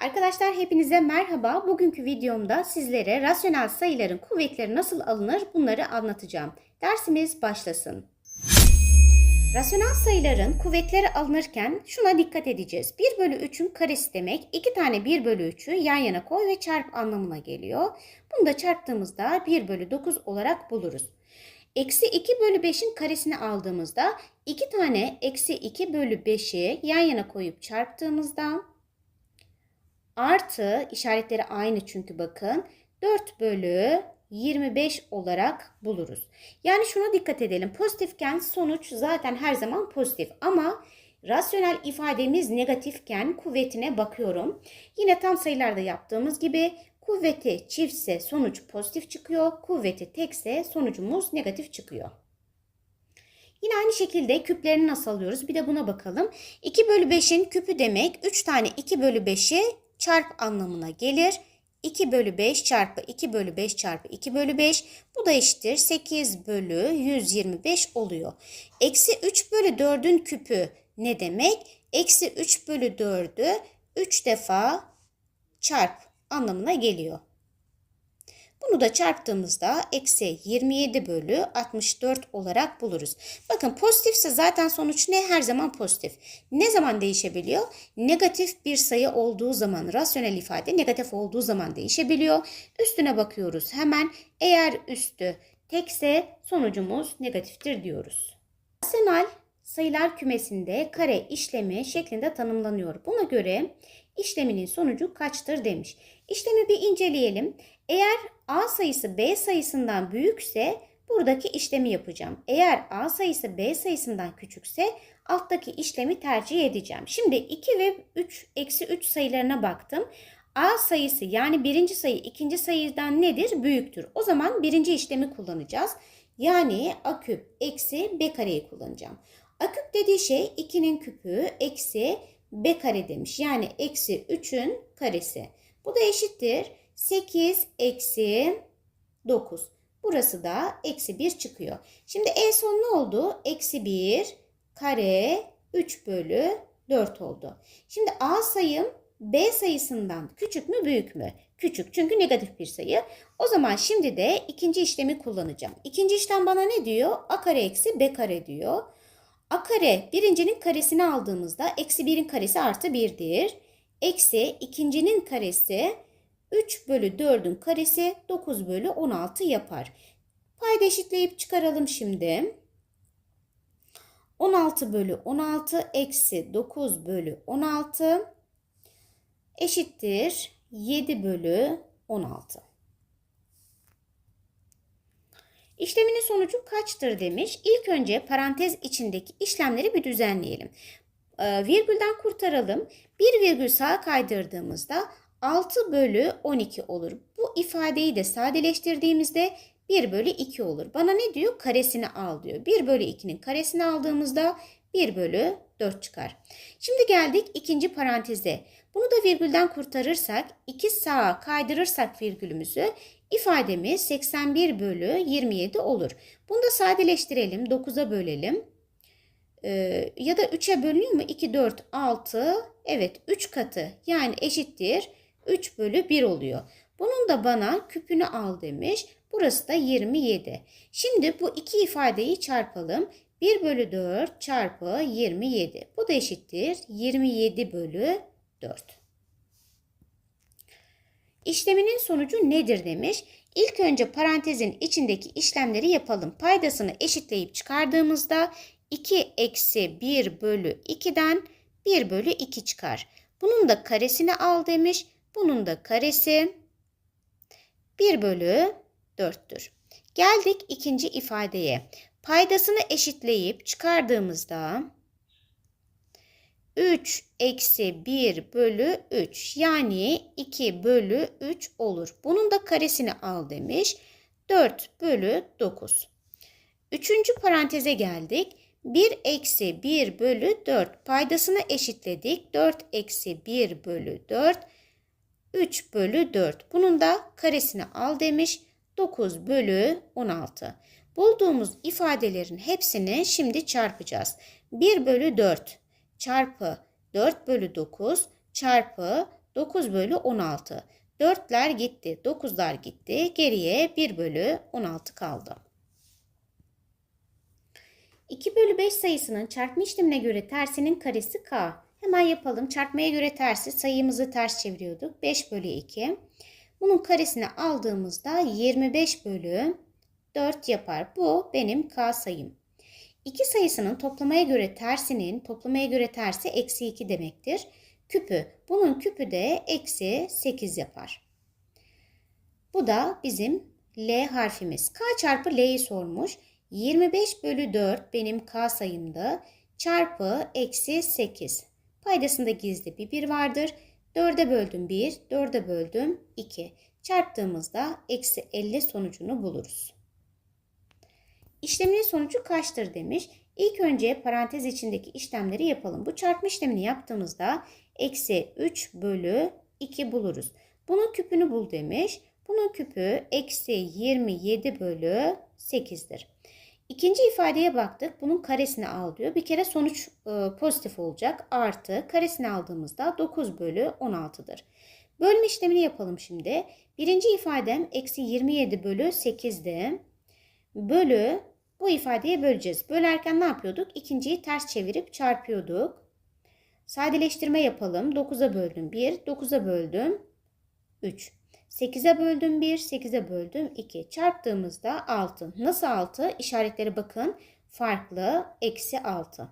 Arkadaşlar hepinize merhaba. Bugünkü videomda sizlere rasyonel sayıların kuvvetleri nasıl alınır bunları anlatacağım. Dersimiz başlasın. Rasyonel sayıların kuvvetleri alınırken şuna dikkat edeceğiz. 1 bölü 3'ün karesi demek 2 tane 1 bölü 3'ü yan yana koy ve çarp anlamına geliyor. Bunu da çarptığımızda 1 bölü 9 olarak buluruz. Eksi 2 bölü 5'in karesini aldığımızda 2 tane eksi 2 bölü 5'i yan yana koyup çarptığımızda artı işaretleri aynı çünkü bakın 4 bölü 25 olarak buluruz. Yani şuna dikkat edelim. Pozitifken sonuç zaten her zaman pozitif ama rasyonel ifademiz negatifken kuvvetine bakıyorum. Yine tam sayılarda yaptığımız gibi kuvveti çiftse sonuç pozitif çıkıyor. Kuvveti tekse sonucumuz negatif çıkıyor. Yine aynı şekilde küplerini nasıl alıyoruz? Bir de buna bakalım. 2 bölü 5'in küpü demek 3 tane 2 bölü 5'i çarp anlamına gelir. 2 bölü 5 çarpı 2 bölü 5 çarpı 2 bölü 5 bu da eşittir 8 bölü 125 oluyor. Eksi 3 bölü 4'ün küpü ne demek? Eksi 3 bölü 4'ü 3 defa çarp anlamına geliyor. Bunu da çarptığımızda eksi 27 bölü 64 olarak buluruz. Bakın pozitifse zaten sonuç ne? Her zaman pozitif. Ne zaman değişebiliyor? Negatif bir sayı olduğu zaman rasyonel ifade negatif olduğu zaman değişebiliyor. Üstüne bakıyoruz hemen. Eğer üstü tekse sonucumuz negatiftir diyoruz. Rasyonel sayılar kümesinde kare işlemi şeklinde tanımlanıyor. Buna göre işleminin sonucu kaçtır demiş. İşlemi bir inceleyelim. Eğer A sayısı B sayısından büyükse buradaki işlemi yapacağım. Eğer A sayısı B sayısından küçükse alttaki işlemi tercih edeceğim. Şimdi 2 ve 3 eksi 3 sayılarına baktım. A sayısı yani birinci sayı ikinci sayıdan nedir? Büyüktür. O zaman birinci işlemi kullanacağız. Yani A küp eksi B kareyi kullanacağım. A küp dediği şey 2'nin küpü eksi B kare demiş. Yani eksi 3'ün karesi. Bu da eşittir. 8 eksi 9. Burası da eksi 1 çıkıyor. Şimdi en son ne oldu? Eksi 1 kare 3 bölü 4 oldu. Şimdi A sayım B sayısından küçük mü büyük mü? Küçük çünkü negatif bir sayı. O zaman şimdi de ikinci işlemi kullanacağım. İkinci işlem bana ne diyor? A kare eksi B kare diyor. A kare birincinin karesini aldığımızda eksi 1'in karesi artı 1'dir. Eksi ikincinin karesi 3 bölü 4'ün karesi 9 bölü 16 yapar. Payda eşitleyip çıkaralım şimdi. 16 bölü 16 eksi 9 bölü 16 eşittir 7 bölü 16. İşleminin sonucu kaçtır demiş. İlk önce parantez içindeki işlemleri bir düzenleyelim. Ee, virgülden kurtaralım. Bir virgül sağa kaydırdığımızda 6 bölü 12 olur. Bu ifadeyi de sadeleştirdiğimizde 1 bölü 2 olur. Bana ne diyor? Karesini al diyor. 1 bölü 2'nin karesini aldığımızda 1 bölü 4 çıkar. Şimdi geldik ikinci paranteze. Bunu da virgülden kurtarırsak 2 sağa kaydırırsak virgülümüzü ifademiz 81 bölü 27 olur. Bunu da sadeleştirelim. 9'a bölelim. Ee, ya da 3'e bölünüyor mu? 2, 4, 6. Evet 3 katı yani eşittir 3 bölü 1 oluyor. Bunun da bana küpünü al demiş. Burası da 27. Şimdi bu iki ifadeyi çarpalım. 1 bölü 4 çarpı 27. Bu da eşittir 27 bölü 4. İşleminin sonucu nedir demiş. İlk önce parantezin içindeki işlemleri yapalım. Paydasını eşitleyip çıkardığımızda 2 eksi 1 bölü 2'den 1 bölü 2 çıkar. Bunun da karesini al demiş. Bunun da karesi 1 bölü 4'tür. Geldik ikinci ifadeye. Paydasını eşitleyip çıkardığımızda 3 eksi 1 bölü 3 yani 2 bölü 3 olur. Bunun da karesini al demiş. 4 bölü 9. Üçüncü paranteze geldik. 1 eksi 1 bölü 4 paydasını eşitledik. 4 eksi 1 bölü 4 3 bölü 4. Bunun da karesini al demiş. 9 bölü 16. Bulduğumuz ifadelerin hepsini şimdi çarpacağız. 1 bölü 4 çarpı 4 bölü 9 çarpı 9 bölü 16. 4'ler gitti. 9'lar gitti. Geriye 1 bölü 16 kaldı. 2 bölü 5 sayısının çarpma işlemine göre tersinin karesi k. Hemen yapalım. Çarpmaya göre tersi sayımızı ters çeviriyorduk. 5 bölü 2. Bunun karesini aldığımızda 25 bölü 4 yapar. Bu benim k sayım. İki sayısının toplamaya göre tersinin toplamaya göre tersi eksi 2 demektir. Küpü. Bunun küpü de eksi 8 yapar. Bu da bizim L harfimiz. K çarpı L'yi sormuş. 25 bölü 4 benim K sayımda. Çarpı eksi 8. Paydasında gizli bir 1 vardır. 4'e böldüm 1, 4'e böldüm 2. Çarptığımızda eksi 50 sonucunu buluruz. İşleminin sonucu kaçtır demiş. İlk önce parantez içindeki işlemleri yapalım. Bu çarpma işlemini yaptığımızda eksi 3 bölü 2 buluruz. Bunun küpünü bul demiş. Bunun küpü eksi 27 bölü 8'dir. İkinci ifadeye baktık. Bunun karesini al diyor. Bir kere sonuç e, pozitif olacak. Artı karesini aldığımızda 9 bölü 16'dır. Bölme işlemini yapalım şimdi. Birinci ifadem eksi 27 bölü 8'di. Bölü bu ifadeye böleceğiz. Bölerken ne yapıyorduk? İkinciyi ters çevirip çarpıyorduk. Sadeleştirme yapalım. 9'a böldüm 1, 9'a böldüm 3. 8'e böldüm 1, 8'e böldüm 2. Çarptığımızda 6. Nasıl 6? İşaretlere bakın. Farklı. Eksi 6.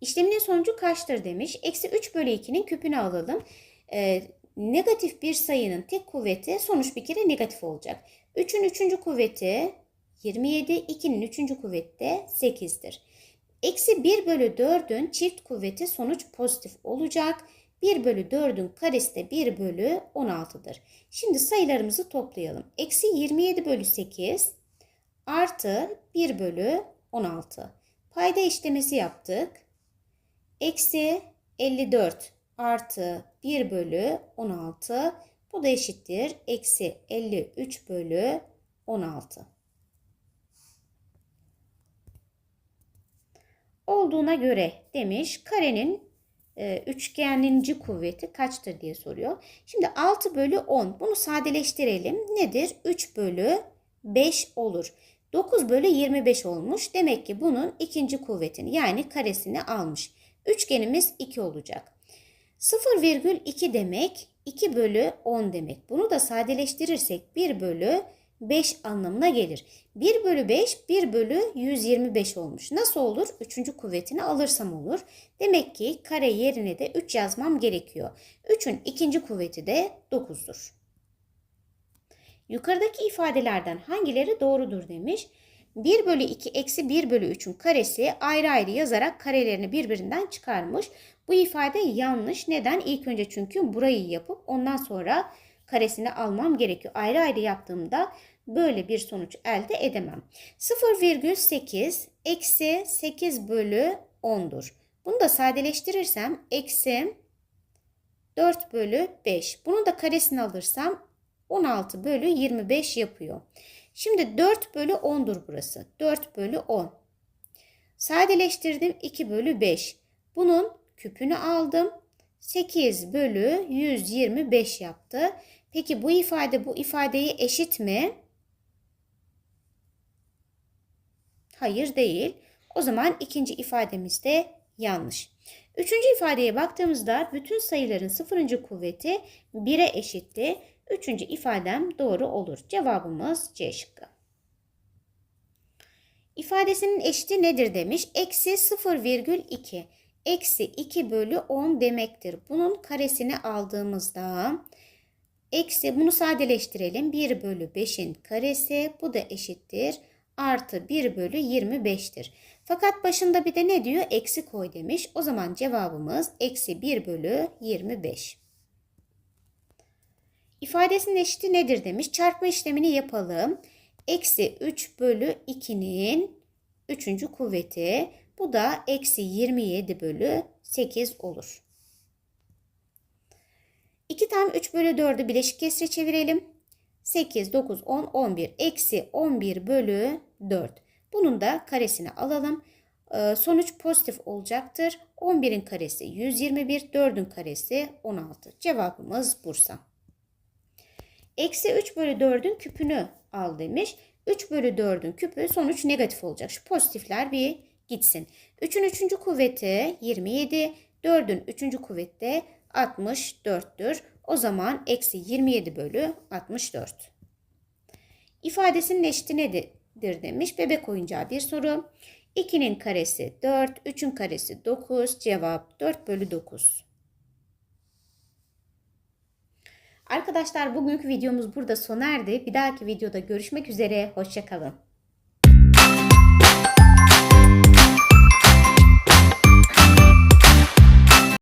İşleminin sonucu kaçtır demiş. Eksi 3 bölü 2'nin küpünü alalım. Ee, negatif bir sayının tek kuvveti sonuç bir kere negatif olacak. 3'ün 3. kuvveti 27, 2'nin 3. kuvveti de 8'dir. Eksi 1 bölü 4'ün çift kuvveti sonuç pozitif olacak. 1 bölü 4'ün karesi de 1 bölü 16'dır. Şimdi sayılarımızı toplayalım. Eksi 27 bölü 8 artı 1 bölü 16. Payda işlemesi yaptık. Eksi 54 artı 1 bölü 16. Bu da eşittir. Eksi 53 bölü 16. Olduğuna göre demiş karenin üçgeninci kuvveti kaçtır diye soruyor. Şimdi 6 bölü 10 bunu sadeleştirelim. Nedir? 3 bölü 5 olur. 9 bölü 25 olmuş. Demek ki bunun ikinci kuvvetini yani karesini almış. Üçgenimiz 2 olacak. 0,2 demek 2 bölü 10 demek. Bunu da sadeleştirirsek 1 bölü 5 anlamına gelir. 1 bölü 5 1 bölü 125 olmuş. Nasıl olur? Üçüncü kuvvetini alırsam olur. Demek ki kare yerine de 3 yazmam gerekiyor. 3'ün ikinci kuvveti de 9'dur. Yukarıdaki ifadelerden hangileri doğrudur demiş. 1 bölü 2 eksi 1 bölü 3'ün karesi ayrı ayrı yazarak karelerini birbirinden çıkarmış. Bu ifade yanlış. Neden? İlk önce çünkü burayı yapıp ondan sonra karesini almam gerekiyor. Ayrı ayrı yaptığımda böyle bir sonuç elde edemem. 0,8 eksi 8 bölü 10'dur. Bunu da sadeleştirirsem eksi 4 bölü 5. Bunun da karesini alırsam 16 bölü 25 yapıyor. Şimdi 4 bölü 10'dur burası. 4 bölü 10. Sadeleştirdim 2 bölü 5. Bunun küpünü aldım. 8 bölü 125 yaptı. Peki bu ifade bu ifadeyi eşit mi? Hayır değil. O zaman ikinci ifademiz de yanlış. Üçüncü ifadeye baktığımızda bütün sayıların sıfırıncı kuvveti 1'e eşitti. Üçüncü ifadem doğru olur. Cevabımız C şıkkı. İfadesinin eşiti nedir demiş. Eksi 0,2. Eksi 2 bölü 10 demektir. Bunun karesini aldığımızda eksi bunu sadeleştirelim. 1 bölü 5'in karesi bu da eşittir. Artı 1 bölü 25'tir. Fakat başında bir de ne diyor? Eksi koy demiş. O zaman cevabımız eksi 1 bölü 25. İfadesinin eşiti nedir demiş. Çarpma işlemini yapalım. Eksi 3 bölü 2'nin 3. kuvveti. Bu da eksi 27 bölü 8 olur. 2 tam 3 bölü 4'ü bileşik kesre çevirelim. 8, 9, 10, 11. Eksi 11 bölü 4. Bunun da karesini alalım. Ee, sonuç pozitif olacaktır. 11'in karesi 121, 4'ün karesi 16. Cevabımız Bursa. Eksi 3 bölü 4'ün küpünü al demiş. 3 bölü 4'ün küpü sonuç negatif olacak. Şu pozitifler bir gitsin. 3'ün 3. kuvveti 27, 4'ün 3. kuvveti de 64'tür. O zaman eksi 27 bölü 64. İfadesinin eşiti nedir demiş. Bebek oyuncağı bir soru. 2'nin karesi 4, 3'ün karesi 9. Cevap 4 bölü 9. Arkadaşlar bugünkü videomuz burada sona erdi. Bir dahaki videoda görüşmek üzere. Hoşçakalın.